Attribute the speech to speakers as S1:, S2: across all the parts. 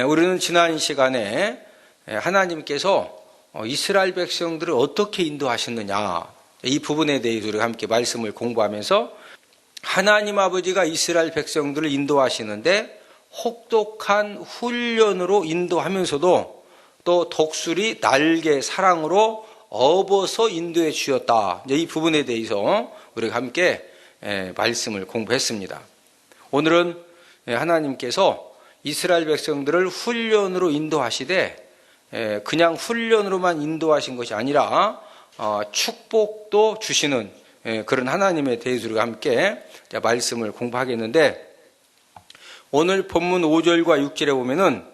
S1: 예, 우리는 지난 시간에 예, 하나님께서 어, 이스라엘 백성들을 어떻게 인도하셨느냐 이 부분에 대해서 우리가 함께 말씀을 공부하면서 하나님 아버지가 이스라엘 백성들을 인도하시는데 혹독한 훈련으로 인도하면서도 또 독수리 날개 사랑으로 업어서 인도해 주셨다. 이 부분에 대해서 우리가 함께 예, 말씀을 공부했습니다. 오늘은 예, 하나님께서 이스라엘 백성들을 훈련으로 인도하시되 예, 그냥 훈련으로만 인도하신 것이 아니라 어, 축복도 주시는 예, 그런 하나님에 대해서 우리가 함께 말씀을 공부하겠는데 오늘 본문 5절과 6절에 보면은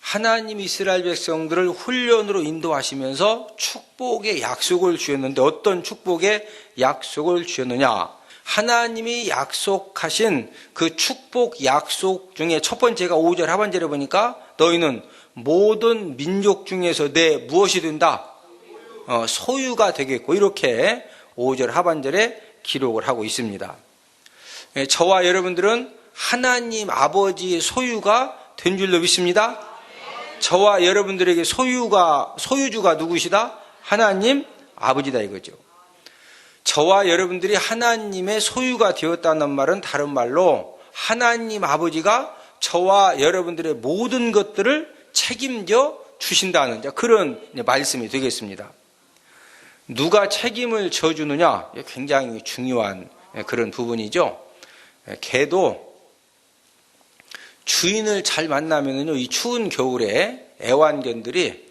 S1: 하나님 이스라엘 백성들을 훈련으로 인도하시면서 축복의 약속을 주셨는데 어떤 축복의 약속을 주셨느냐? 하나님이 약속하신 그 축복 약속 중에 첫 번째가 5절 하반절에 보니까 너희는 모든 민족 중에서 내 무엇이 된다? 어, 소유가 되겠고 이렇게 5절 하반절에 기록을 하고 있습니다. 예, 저와 여러분들은 하나님 아버지의 소유가 된 줄로 믿습니다. 저와 여러분들에게 소유가 소유주가 누구시다? 하나님 아버지다 이거죠. 저와 여러분들이 하나님의 소유가 되었다는 말은 다른 말로 하나님 아버지가 저와 여러분들의 모든 것들을 책임져 주신다는 그런 말씀이 되겠습니다. 누가 책임을 져주느냐? 굉장히 중요한 그런 부분이죠. 개도 주인을 잘 만나면요, 이 추운 겨울에 애완견들이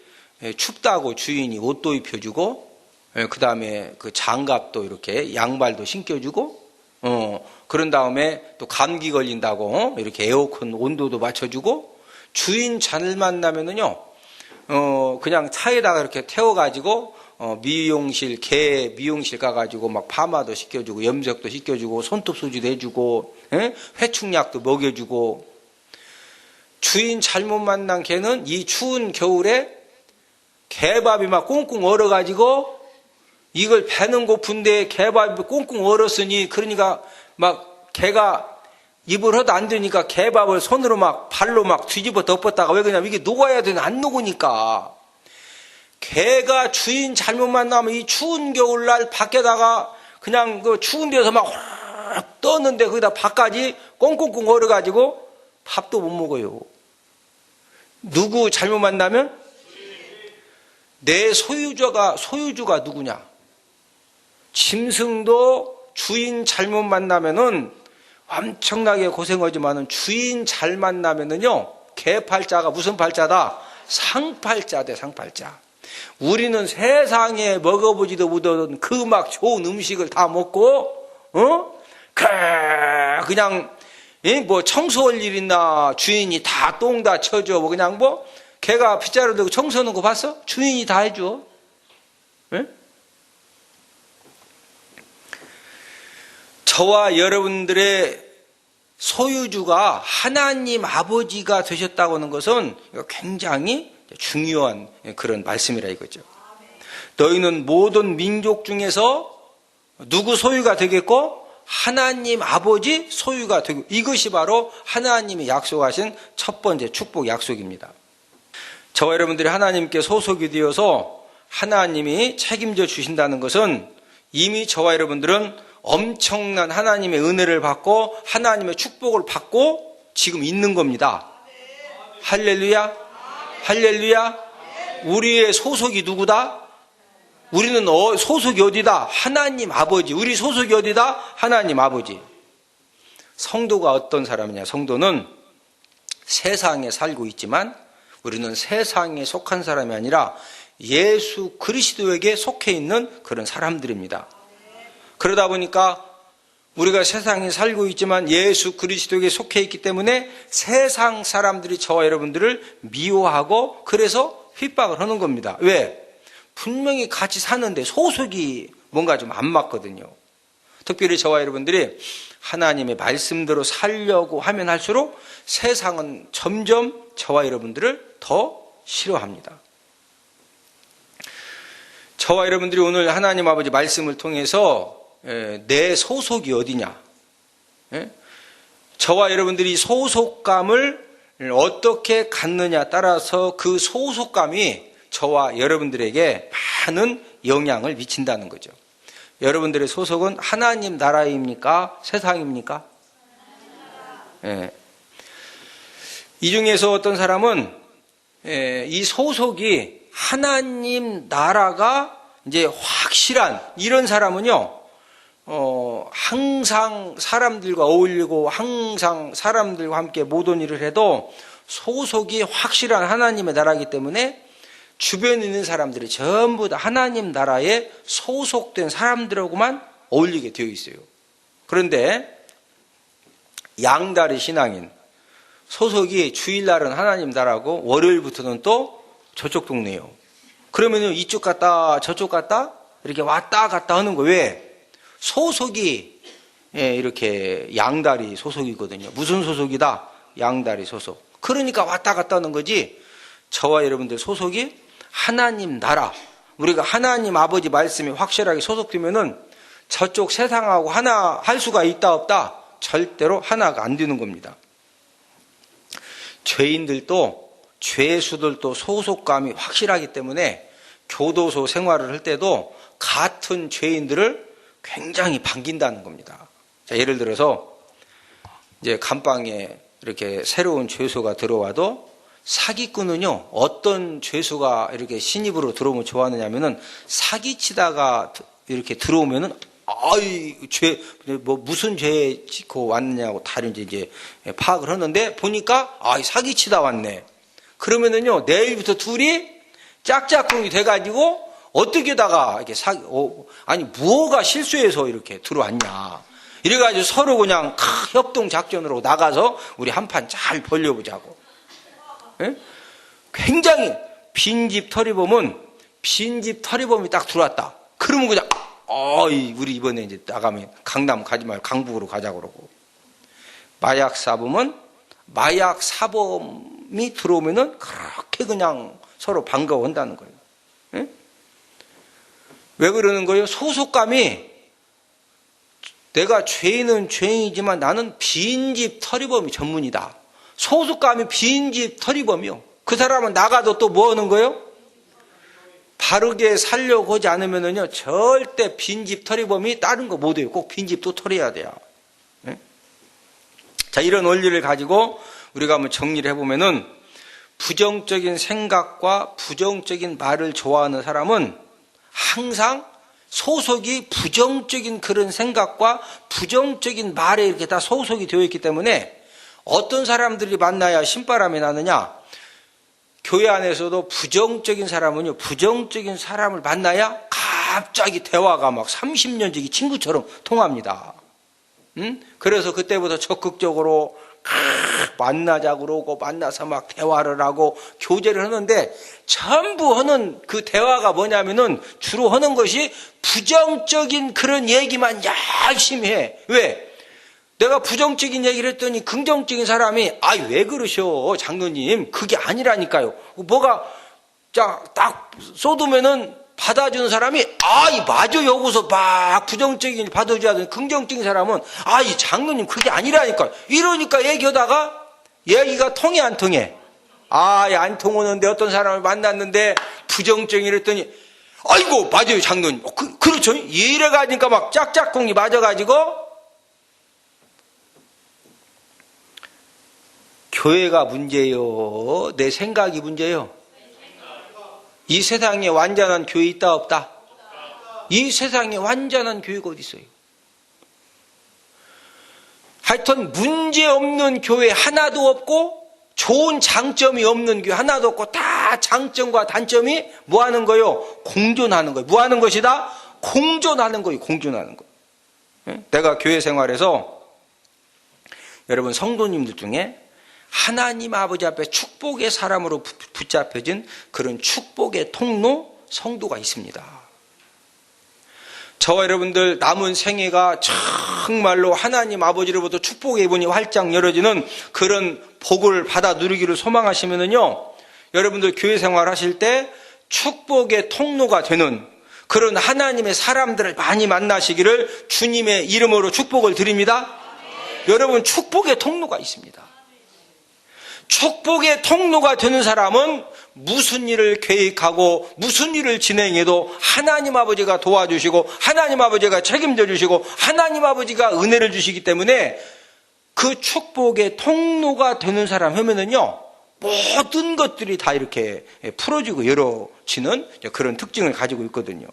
S1: 춥다고 주인이 옷도 입혀주고, 그 다음에 그 장갑도 이렇게 양발도 신겨주고, 어, 그런 다음에 또 감기 걸린다고 이렇게 에어컨 온도도 맞춰주고, 주인 잘 만나면은요, 어, 그냥 차에다가 이렇게 태워가지고, 어, 미용실, 개 미용실 가가지고 막 파마도 시켜주고, 염색도 시켜주고, 손톱 수지도 해주고, 에? 회충약도 먹여주고, 주인 잘못 만난 개는 이 추운 겨울에 개밥이 막 꽁꽁 얼어가지고 이걸 배는 고픈데 개밥이 꽁꽁 얼었으니 그러니까 막 개가 입을 허도 안 되니까 개밥을 손으로 막 발로 막 뒤집어 덮었다가 왜 그러냐면 이게 녹아야 되는 안 녹으니까 개가 주인 잘못 만 나면 이 추운 겨울날 밖에다가 그냥 그 추운 데서 막확 떴는데 거기다 밥까지 꽁꽁꽁 얼어가지고 밥도 못 먹어요. 누구 잘못 만나면 내 소유주가 소유주가 누구냐? 짐승도 주인 잘못 만나면은 엄청나게 고생하지만은 주인 잘 만나면은요 개팔자가 무슨 팔자다? 상팔자 대 상팔자. 우리는 세상에 먹어보지도 못하던 그 막 좋은 음식을 다 먹고 어 그냥 뭐 청소할 일 있나 주인이 다 똥 다 쳐줘 뭐 그냥 뭐 개가 빗자루 들고 청소하는 거 봤어? 주인이 다 해줘. 네? 저와 여러분들의 소유주가 하나님 아버지가 되셨다고 하는 것은 굉장히 중요한 그런 말씀이라 이거죠. 너희는 모든 민족 중에서 누구 소유가 되겠고 하나님 아버지 소유가 되고 이것이 바로 하나님이 약속하신 첫 번째 축복 약속입니다. 저와 여러분들이 하나님께 소속이 되어서 하나님이 책임져 주신다는 것은 이미 저와 여러분들은 엄청난 하나님의 은혜를 받고 하나님의 축복을 받고 지금 있는 겁니다. 할렐루야. 할렐루야. 우리의 소속이 누구다? 우리는 어, 소속이 어디다? 하나님 아버지. 우리 소속이 어디다? 하나님 아버지. 성도가 어떤 사람이냐? 성도는 세상에 살고 있지만 우리는 세상에 속한 사람이 아니라 예수 그리스도에게 속해 있는 그런 사람들입니다. 그러다 보니까 우리가 세상에 살고 있지만 예수 그리스도에게 속해 있기 때문에 세상 사람들이 저와 여러분들을 미워하고 그래서 핍박을 하는 겁니다. 왜? 분명히 같이 사는데 소속이 뭔가 좀 안 맞거든요. 특별히 저와 여러분들이 하나님의 말씀대로 살려고 하면 할수록 세상은 점점 저와 여러분들을 더 싫어합니다. 저와 여러분들이 오늘 하나님 아버지 말씀을 통해서 내 소속이 어디냐? 저와 여러분들이 소속감을 어떻게 갖느냐 따라서 그 소속감이 저와 여러분들에게 많은 영향을 미친다는 거죠. 여러분들의 소속은 하나님 나라입니까? 세상입니까? 예. 이 중에서 어떤 사람은 예, 이 소속이 하나님 나라가 이제 확실한 이런 사람은요, 어, 항상 사람들과 어울리고 항상 사람들과 함께 모든 일을 해도 소속이 확실한 하나님의 나라이기 때문에 주변에 있는 사람들이 전부 다 하나님 나라에 소속된 사람들하고만 어울리게 되어 있어요. 그런데 양다리 신앙인 소속이 주일날은 하나님 나라고 월요일부터는 또 저쪽 동네요. 그러면은 이쪽 갔다 저쪽 갔다 이렇게 왔다 갔다 하는 거 왜? 소속이 예, 이렇게 양다리 소속이거든요. 무슨 소속이다? 양다리 소속. 그러니까 왔다 갔다 하는 거지. 저와 여러분들 소속이 하나님 나라. 우리가 하나님 아버지 말씀이 확실하게 소속되면은 저쪽 세상하고 하나 할 수가 있다 없다? 절대로 하나가 안 되는 겁니다. 죄인들도 죄수들도 소속감이 확실하기 때문에 교도소 생활을 할 때도 같은 죄인들을 굉장히 반긴다는 겁니다. 자, 예를 들어서 이제 감방에 이렇게 새로운 죄수가 들어와도 사기꾼은요 어떤 죄수가 이렇게 신입으로 들어오면 좋아하느냐면은 사기치다가 이렇게 들어오면은 아이 죄뭐 무슨 죄 짓고 왔느냐고 다른 이제 파악을 하는데 보니까 아이 사기치다 왔네. 그러면은요 내일부터 둘이 짝짝꿍이 돼가지고 어떻게다가 이렇게 사 어, 아니 무엇가 실수해서 이렇게 들어왔냐. 이래가지고 서로 그냥 협동 작전으로 나가서 우리 한 판 잘 벌려보자고. 예? 굉장히 빈집 털이범은 빈집 털이범이 딱 들어왔다. 그러면 그냥 어이 우리 이번에 이제 나가면 강남 가지 말고 강북으로 가자 그러고 마약 사범은 마약 사범이 들어오면은 그렇게 그냥 서로 반가워한다는 거예요. 예? 왜 그러는 거예요? 소속감이 내가 죄인은 죄인이지만 나는 빈집 털이범이 전문이다. 소속감이 빈집 털이범이요. 그 사람은 나가도 또 뭐 하는 거예요? 바르게 살려고 하지 않으면은요, 절대 빈집 털이범이 다른 거 못 해요. 꼭 빈집도 털어야 돼요. 네? 자, 이런 원리를 가지고 우리가 한번 정리를 해보면은 부정적인 생각과 부정적인 말을 좋아하는 사람은 항상 소속이 부정적인 그런 생각과 부정적인 말에 이렇게 다 소속이 되어 있기 때문에 어떤 사람들이 만나야 신바람이 나느냐? 교회 안에서도 부정적인 사람은요, 부정적인 사람을 만나야 갑자기 대화가 막 30년 지기 친구처럼 통합니다. 음? 그래서 그때부터 적극적으로 만나자 그러고 만나서 막 대화를 하고 교제를 하는데 전부 하는 그 대화가 뭐냐면은 주로 하는 것이 부정적인 그런 얘기만 열심히 해. 왜? 내가 부정적인 얘기를 했더니 긍정적인 사람이 아 왜 그러셔 장로님 그게 아니라니까요 뭐가 자 딱 쏟으면은 받아주는 사람이 아 이 맞아 여기서 막 부정적인 받아줘야 되는 긍정적인 사람은 아 이 장로님 그게 아니라니까. 이러니까 얘기하다가 얘기가 통해 안 통해? 아안 통하는데 어떤 사람을 만났는데 부정적인 이랬더니 아이고 맞아요 장로님. 그, 그렇죠. 이래 가니까 막 짝짝꿍이 맞아가지고. 교회가 문제요? 내 생각이 문제요? 이 세상에 완전한 교회 있다 없다? 이 세상에 완전한 교회가 어디 있어요? 하여튼 문제 없는 교회 하나도 없고 좋은 장점이 없는 교회 하나도 없고 다 장점과 단점이 뭐 하는 거요? 공존하는 거예요. 뭐 하는 것이다? 공존하는 거예요. 공존하는 거. 내가 교회 생활에서 여러분 성도님들 중에 하나님 아버지 앞에 축복의 사람으로 붙잡혀진 그런 축복의 통로 성도가 있습니다. 저와 여러분들 남은 생애가 정말로 하나님 아버지로부터 축복의 문이 활짝 열어지는 그런 복을 받아 누리기를 소망하시면은요, 여러분들 교회 생활 하실 때 축복의 통로가 되는 그런 하나님의 사람들을 많이 만나시기를 주님의 이름으로 축복을 드립니다. 여러분 축복의 통로가 있습니다. 축복의 통로가 되는 사람은 무슨 일을 계획하고 무슨 일을 진행해도 하나님 아버지가 도와주시고 하나님 아버지가 책임져 주시고 하나님 아버지가 은혜를 주시기 때문에 그 축복의 통로가 되는 사람 하면은요 모든 것들이 다 이렇게 풀어지고 열어지는 그런 특징을 가지고 있거든요.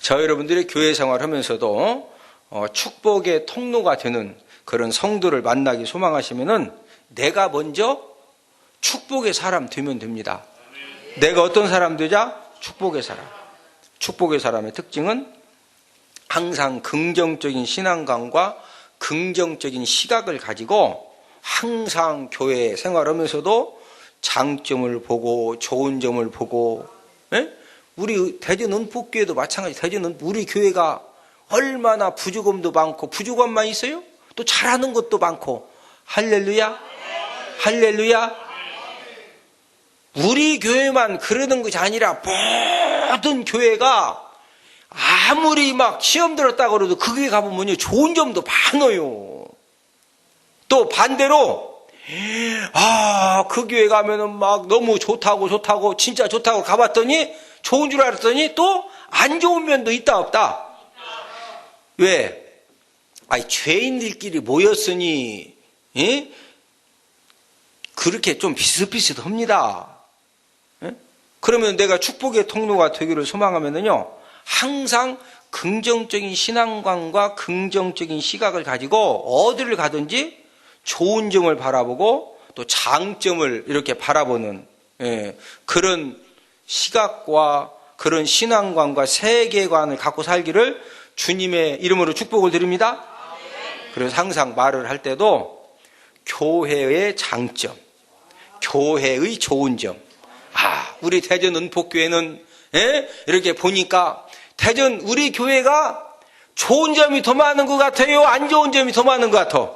S1: 저 여러분들이 교회 생활하면서도 어, 축복의 통로가 되는 그런 성도를 만나기 소망하시면은 내가 먼저 축복의 사람 되면 됩니다. 내가 어떤 사람 되자? 축복의 사람. 축복의 사람의 특징은 항상 긍정적인 신앙관과 긍정적인 시각을 가지고 항상 교회 생활하면서도 장점을 보고 좋은 점을 보고 예? 우리 대전 은폭교회도 마찬가지 대전 은 우리 교회가 얼마나 부족함도 많고 부족함만 있어요? 또 잘하는 것도 많고. 할렐루야. 할렐루야. 우리 교회만 그러는 것이 아니라 모든 교회가 아무리 막 시험 들었다고 그래도 그 교회 가보면요 좋은 점도 많아요. 또 반대로 아 그 교회 가면은 막 너무 좋다고 좋다고 진짜 좋다고 가봤더니 좋은 줄 알았더니 또 안 좋은 면도 있다 없다. 왜? 아니 죄인들끼리 모였으니 예? 그렇게 좀 비슷비슷합니다. 예? 그러면 내가 축복의 통로가 되기를 소망하면은요 항상 긍정적인 신앙관과 긍정적인 시각을 가지고 어디를 가든지 좋은 점을 바라보고 또 장점을 이렇게 바라보는 예, 그런 시각과 그런 신앙관과 세계관을 갖고 살기를 주님의 이름으로 축복을 드립니다. 그래서 항상 말을 할 때도 교회의 장점, 교회의 좋은 점. 아, 우리 대전 은폭교회는 예? 이렇게 보니까 대전 우리 교회가 좋은 점이 더 많은 것 같아요? 안 좋은 점이 더 많은 것 같아?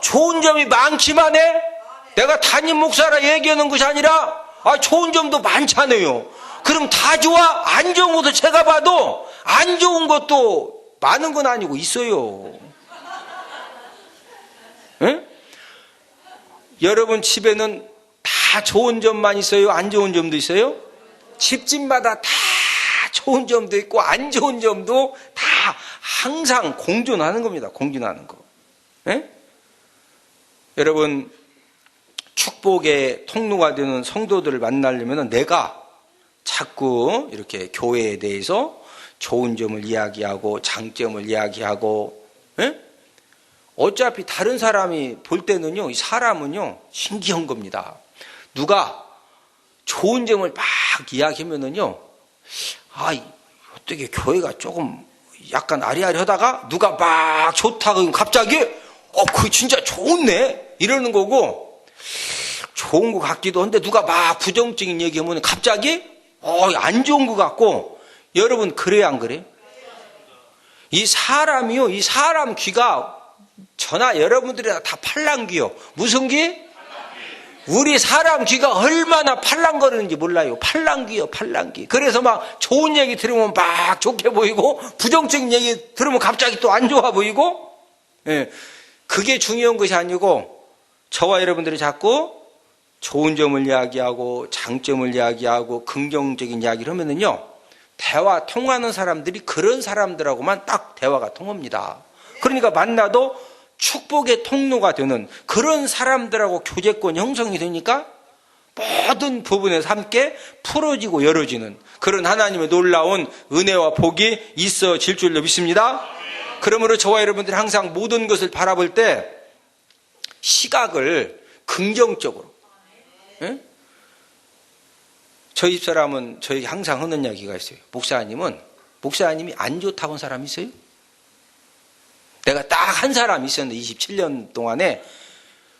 S1: 좋은 점이 많기만 해? 내가 담임 목사라 얘기하는 것이 아니라 아, 좋은 점도 많잖아요. 그럼 다 좋아? 안 좋은 것도 제가 봐도 안 좋은 것도 많은 건 아니고 있어요. 응? 여러분 집에는 다 좋은 점만 있어요? 안 좋은 점도 있어요? 집집마다 다 좋은 점도 있고 안 좋은 점도 다 항상 공존하는 겁니다. 공존하는 거. 예? 여러분 축복의 통로가 되는 성도들을 만나려면 내가 자꾸 이렇게 교회에 대해서 좋은 점을 이야기하고 장점을 이야기하고 예? 어차피 다른 사람이 볼 때는요 이 사람은요 신기한 겁니다 누가 좋은 점을 막 이야기하면은요 아 어떻게 교회가 조금 약간 아리아리하다가 누가 막 좋다고 하면 갑자기 어 그 진짜 좋네 이러는 거고 좋은 것 같기도 한데 누가 막 부정적인 얘기하면 갑자기 어, 안 좋은 것 같고, 여러분, 그래요, 안 그래요? 이 사람이요, 이 사람 귀가 저나 여러분들이 다 팔랑귀요. 무슨 귀? 우리 사람 귀가 얼마나 팔랑거리는지 몰라요. 팔랑귀요, 팔랑귀. 그래서 막 좋은 얘기 들으면 막 좋게 보이고, 부정적인 얘기 들으면 갑자기 또 안 좋아 보이고, 예. 그게 중요한 것이 아니고, 저와 여러분들이 자꾸 좋은 점을 이야기하고 장점을 이야기하고 긍정적인 이야기를 하면은요 대화 통하는 사람들이 그런 사람들하고만 딱 대화가 통합니다. 그러니까 만나도 축복의 통로가 되는 그런 사람들하고 교제권 형성이 되니까 모든 부분에서 함께 풀어지고 열어지는 그런 하나님의 놀라운 은혜와 복이 있어질 줄로 믿습니다. 그러므로 저와 여러분들이 항상 모든 것을 바라볼 때 시각을 긍정적으로 예? 저희 집사람은 저에게 항상 하는 이야기가 있어요. 목사님은 목사님이 안 좋다고 한 사람 있어요? 내가 딱 한 사람 있었는데 27년 동안에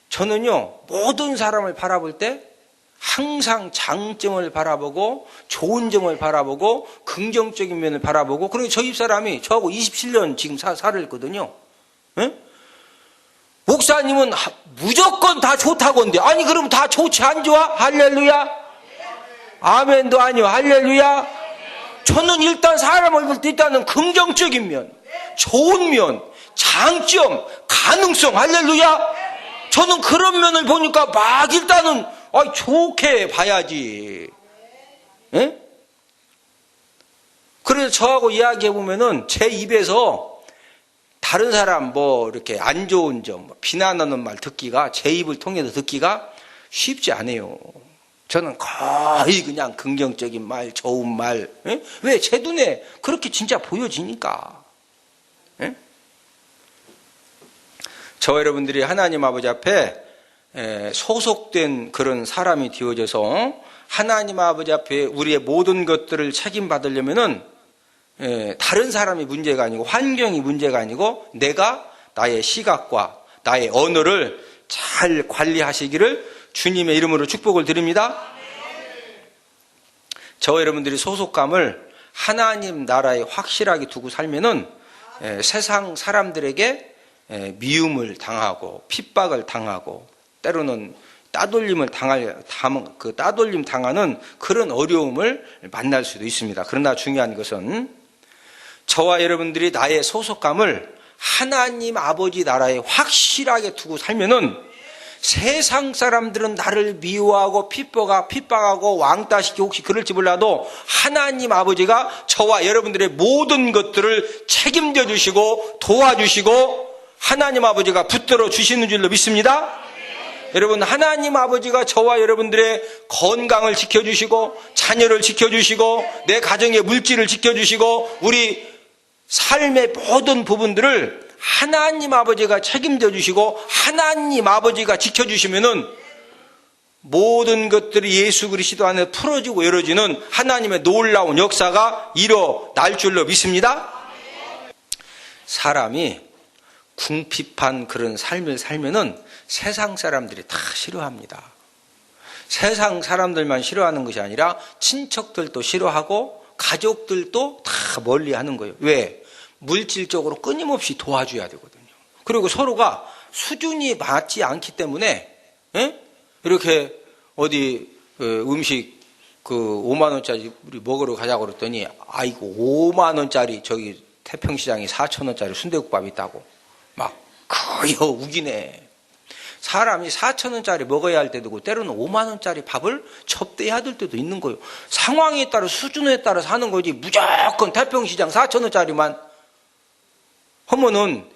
S1: 저는요 모든 사람을 바라볼 때 항상 장점을 바라보고 좋은 점을 바라보고 긍정적인 면을 바라보고 그리고 저희 집사람이 저하고 27년 지금 사, 살았거든요. 예? 목사님은 무조건 다 좋다고 하는데 아니 그럼 다 좋지 안 좋아? 할렐루야 아멘도 아니요 할렐루야 저는 일단 사람을 볼 때 일단은 긍정적인 면 좋은 면 장점 가능성 할렐루야 저는 그런 면을 보니까 막 일단은 아, 좋게 봐야지. 예? 그래서 저하고 이야기해 보면은 제 입에서 다른 사람 뭐 이렇게 안 좋은 점, 뭐 비난하는 말 듣기가 제 입을 통해서 듣기가 쉽지 않아요. 저는 거의 그냥 긍정적인 말, 좋은 말. 예? 왜? 제 눈에 그렇게 진짜 보여지니까. 예? 저 여러분들이 하나님 아버지 앞에 에, 소속된 그런 사람이 되어져서 하나님 아버지 앞에 우리의 모든 것들을 책임받으려면은 에, 다른 사람이 문제가 아니고 환경이 문제가 아니고 내가 나의 시각과 나의 언어를 잘 관리하시기를 주님의 이름으로 축복을 드립니다. 저 여러분들이 소속감을 하나님 나라에 확실하게 두고 살면은 에, 세상 사람들에게 에, 미움을 당하고 핍박을 당하고 때로는 따돌림을 당할 담- 그 따돌림 당하는 그런 어려움을 만날 수도 있습니다. 그러나 중요한 것은 저와 여러분들이 나의 소속감을 하나님 아버지 나라에 확실하게 두고 살면은 세상 사람들은 나를 미워하고 핍박하, 핍박하고 왕따시키고 혹시 그럴지 몰라도 하나님 아버지가 저와 여러분들의 모든 것들을 책임져 주시고 도와주시고 하나님 아버지가 붙들어 주시는 줄로 믿습니다. 여러분 하나님 아버지가 저와 여러분들의 건강을 지켜주시고 자녀를 지켜주시고 내 가정의 물질을 지켜주시고 우리 삶의 모든 부분들을 하나님 아버지가 책임져 주시고 하나님 아버지가 지켜주시면은 모든 것들이 예수 그리스도 안에 풀어지고 열어지는 하나님의 놀라운 역사가 일어날 줄로 믿습니다. 사람이 궁핍한 그런 삶을 살면은 세상 사람들이 다 싫어합니다. 세상 사람들만 싫어하는 것이 아니라 친척들도 싫어하고 가족들도 다 멀리 하는 거예요. 왜? 물질적으로 끊임없이 도와줘야 되거든요. 그리고 서로가 수준이 맞지 않기 때문에 예? 이렇게 어디 그 음식 그 5만 원짜리 우리 먹으러 가자고 그랬더니 아이고 5만 원짜리 저기 태평시장에 4천 원짜리 순대국밥 있다고 막 거의 우기네. 사람이 4천 원짜리 먹어야 할 때도 있고 때로는 5만 원짜리 밥을 접대해야 될 때도 있는 거예요. 상황에 따라 수준에 따라 사는 거지 무조건 태평시장 4천 원짜리만 하면은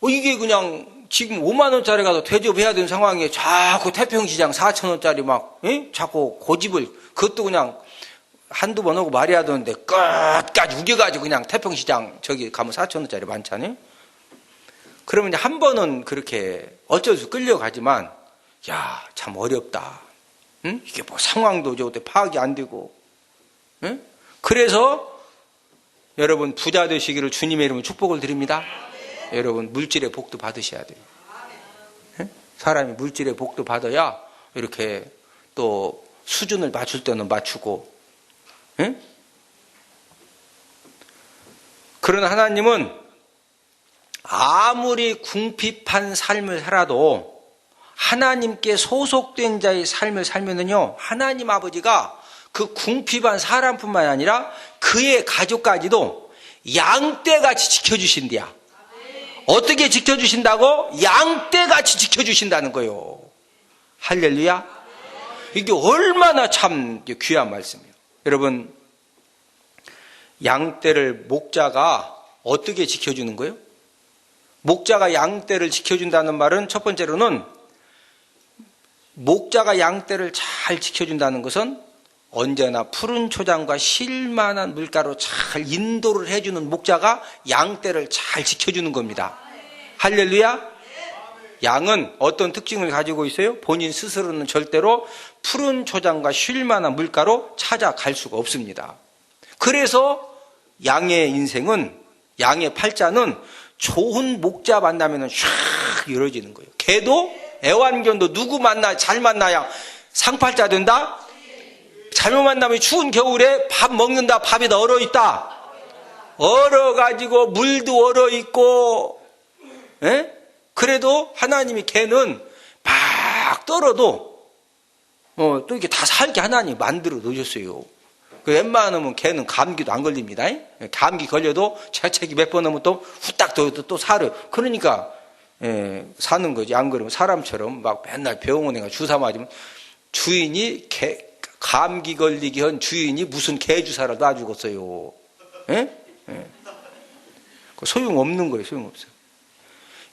S1: 어, 이게 그냥 지금 5만 원짜리 가서 대접해야 되는 상황에 자꾸 태평시장 4천 원짜리 막 예? 자꾸 고집을 그것도 그냥 한두 번 하고 말이 하던데 끝까지 우겨가지고 그냥 태평시장 저기 가면 4천 원짜리 많잖아요. 그러면 한 번은 그렇게 어쩔 수 끌려가지만 야 참 어렵다. 응? 이게 뭐 상황도 저때 파악이 안 되고. 응? 그래서 여러분 부자 되시기를 주님의 이름으로 축복을 드립니다. 여러분 물질의 복도 받으셔야 돼요. 응? 사람이 물질의 복도 받아야 이렇게 또 수준을 맞출 때는 맞추고. 응? 그러나 하나님은 아무리 궁핍한 삶을 살아도 하나님께 소속된 자의 삶을 살면은요, 하나님 아버지가 그 궁핍한 사람뿐만 아니라 그의 가족까지도 양떼같이 지켜주신대야. 어떻게 지켜주신다고? 양떼같이 지켜주신다는 거예요. 할렐루야. 이게 얼마나 참 귀한 말씀이에요. 여러분, 양떼를 목자가 어떻게 지켜주는 거예요? 목자가 양떼를 지켜준다는 말은 첫 번째로는 목자가 양떼를 잘 지켜준다는 것은 언제나 푸른 초장과 쉴만한 물가로 잘 인도를 해주는 목자가 양떼를 잘 지켜주는 겁니다. 할렐루야! 양은 어떤 특징을 가지고 있어요? 본인 스스로는 절대로 푸른 초장과 쉴만한 물가로 찾아갈 수가 없습니다. 그래서 양의 인생은, 양의 팔자는 좋은 목자 만나면 샥 열어지는 거예요. 개도 애완견도 누구 만나 잘 만나야 상팔자 된다. 잘못 만나면 추운 겨울에 밥 먹는다. 밥이 다 얼어 있다. 얼어 가지고 물도 얼어 있고, 에? 그래도 하나님이 개는 막 떨어도 어, 또 이렇게 다 살게 하나님 만들어 놓으셨어요. 그 웬만하면 개는 감기도 안 걸립니다. 감기 걸려도 재채기 몇 번 하면 또 후딱 또, 또, 또 살아요. 그러니까 예, 사는 거지. 안 그러면 사람처럼 막 맨날 병원에 가 주사 맞으면 주인이 개, 감기 걸리기 현 주인이 무슨 개주사를 놔 죽었어요. 예? 예. 그 소용없는 거예요. 소용없어요.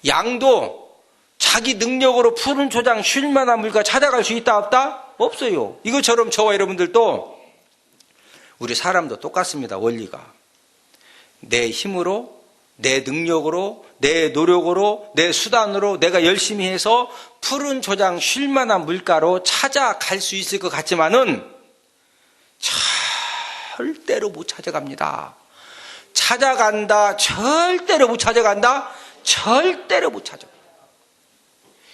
S1: 양도 자기 능력으로 푸른 초장 쉴만한 물과 찾아갈 수 있다 없다? 없어요. 이것처럼 저와 여러분들도 우리 사람도 똑같습니다. 원리가. 내 힘으로, 내 능력으로, 내 노력으로, 내 수단으로 내가 열심히 해서 푸른 초장 쉴 만한 물가로 찾아갈 수 있을 것 같지만은 절대로 못 찾아갑니다. 찾아간다, 절대로 못 찾아간다, 절대로 못 찾아.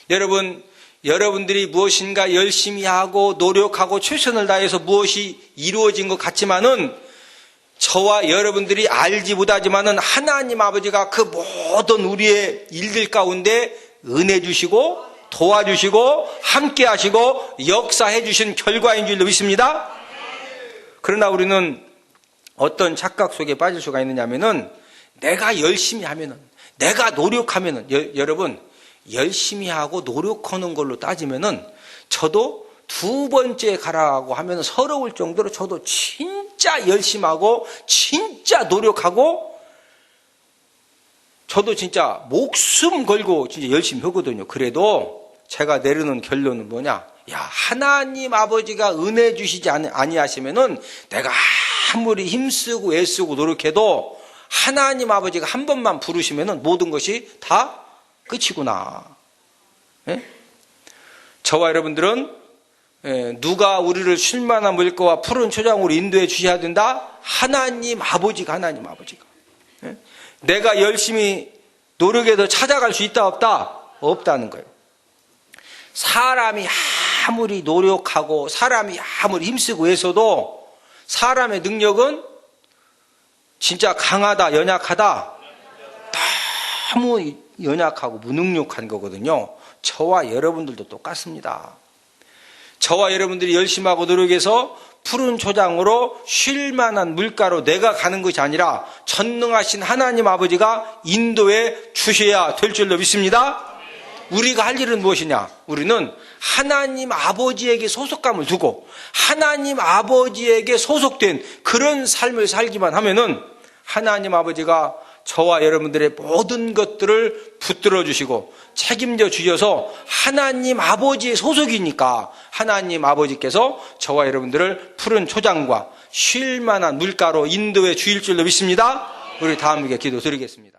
S1: 여러분, 여러분들이 무엇인가 열심히 하고 노력하고 최선을 다해서 무엇이 이루어진 것 같지만은 저와 여러분들이 알지 못하지만은 하나님 아버지가 그 모든 우리의 일들 가운데 은혜 주시고 도와주시고 함께 하시고 역사해 주신 결과인 줄로 믿습니다. 그러나 우리는 어떤 착각 속에 빠질 수가 있느냐면은 내가 열심히 하면은 내가 노력하면은 여, 여러분 열심히 하고 노력하는 걸로 따지면은 저도 두 번째 가라고 하면 서러울 정도로 저도 진짜 열심히 하고 진짜 노력하고 저도 진짜 목숨 걸고 진짜 열심히 하거든요. 그래도 제가 내리는 결론은 뭐냐? 야, 하나님 아버지가 은혜 주시지 아니- 아니하시면은 내가 아무리 힘쓰고 애쓰고 노력해도 하나님 아버지가 한 번만 부르시면은 모든 것이 다 끝이구나. 예? 저와 여러분들은 예, 누가 우리를 쉴만한 물가와 푸른 초장으로 인도해 주셔야 된다? 하나님 아버지가 하나님 아버지가. 예? 내가 열심히 노력해서 찾아갈 수 있다 없다? 없다는 거예요. 사람이 아무리 노력하고 사람이 아무리 힘쓰고 해서도 사람의 능력은 진짜 강하다, 연약하다. 너무 연약하고 무능력한 거거든요. 저와 여러분들도 똑같습니다. 저와 여러분들이 열심히 하고 노력해서 푸른 초장으로 쉴 만한 물가로 내가 가는 것이 아니라 전능하신 하나님 아버지가 인도해 주셔야 될 줄로 믿습니다. 우리가 할 일은 무엇이냐? 우리는 하나님 아버지에게 소속감을 두고 하나님 아버지에게 소속된 그런 삶을 살기만 하면은 하나님 아버지가 저와 여러분들의 모든 것들을 붙들어 주시고 책임져 주셔서 하나님 아버지의 소속이니까 하나님 아버지께서 저와 여러분들을 푸른 초장과 쉴 만한 물가로 인도해 주일 줄로 믿습니다. 우리 다음 에게 기도 드리겠습니다.